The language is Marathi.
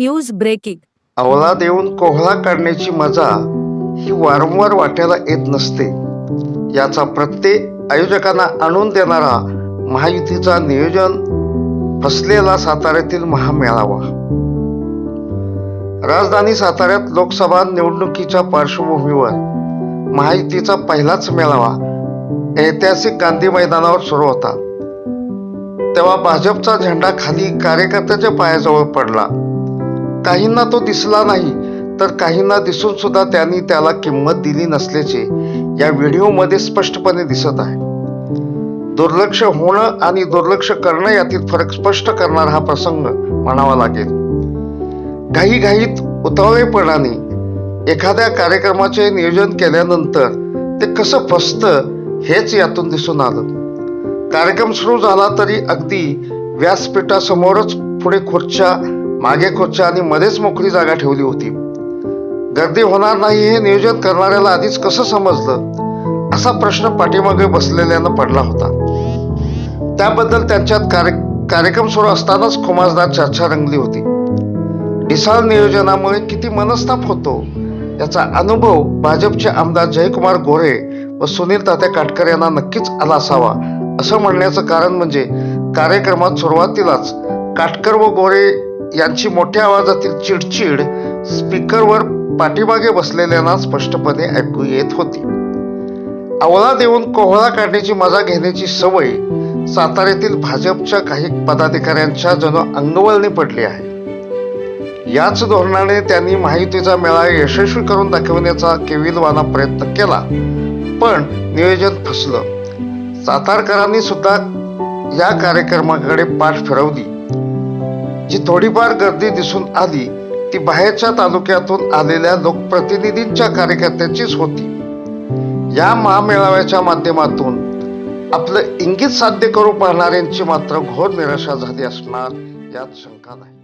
न्यूज ब्रेकिंग अवला देऊन कोहळा काढण्याची मजा ही वारंवार वाट्याला येत नसते. याचा प्रत्येक आयोजकांना आणून देणारा महायुतीचा नियोजन फसलेला साताऱ्यातील महामेळावा. राजधानी साताऱ्यात लोकसभा निवडणुकीच्या पार्श्वभूमीवर महायुतीचा पहिलाच मेळावा ऐतिहासिक गांधी मैदानावर सुरू होता. तेव्हा भाजपचा झेंडा खाली कार्यकर्त्याच्या पायाजवळ पडला. काहींना तो दिसला नाही तर काहींना दिसून सुद्धा त्यांनी त्याला किंमत दिली नसल्याचे या व्हिडिओमध्ये स्पष्टपणे दिसत आहे. दुर्लक्ष होणं आणि दुर्लक्ष करणं यातील फरक स्पष्ट करणारा हा प्रसंग म्हणावा लागेल. घाईघाईत उतावळेपणाने एखाद्या कार्यक्रमाचे नियोजन केल्यानंतर ते कसं फसतं हेच यातून दिसून आलं. कार्यक्रम सुरू झाला तरी अगदी व्यासपीठासमोरच पुढे खुर्च्या मागे खुर्च्या आणि मध्येच मोकळी जागा ठेवली होती. गर्दी होणार नाही हे नियोजन करणाऱ्याला आधीच कसं समजलं? असा प्रश्न पाठीमागे बसलेल्यानं पडला होता. त्याबद्दल त्यांच्यात कार्य कार्यक्रम सुरू असतानाच खुमासदार चर्चा रंगली होती. ढिसाळ नियोजनामुळे किती मनस्ताप होतो याचा अनुभव भाजपचे आमदार जयकुमार गोरे व सुनील तात्या काटकर यांना नक्कीच आला असावा असं म्हणण्याचं कारण म्हणजे कार्यक्रमात सुरुवातीलाच काटकर व गोरे यांची मोठ्या आवाजातील चिडचिड स्पीकरवर पाठीमागे बसलेल्यांना स्पष्टपणे ऐकू येत होती. अवला देऊन कोहळा काढण्याची मजा घेण्याची सवय साताऱ्यातील भाजपच्या काही पदाधिकाऱ्यांच्या जणू अंगवळणी पडली आहे. याच धोरणाने त्यांनी माहितीचा मेळा यशस्वी करून दाखवण्याचा केविलवाना प्रयत्न केला पण नियोजन फसलं. सातारकरांनी सुद्धा या कार्यक्रमाकडे पाठ फिरवली. जी थोडीफार गर्दी दिसून आली ती बाहेरच्या तालुक्यातून आलेल्या लोकप्रतिनिधींच्या कार्यकर्त्यांचीच होती. या महामेळाव्याच्या माध्यमातून आपलं इंगित साध्य करू पाहणाऱ्यांची मात्र घोर निराशा झाली असणार यात शंका नाही.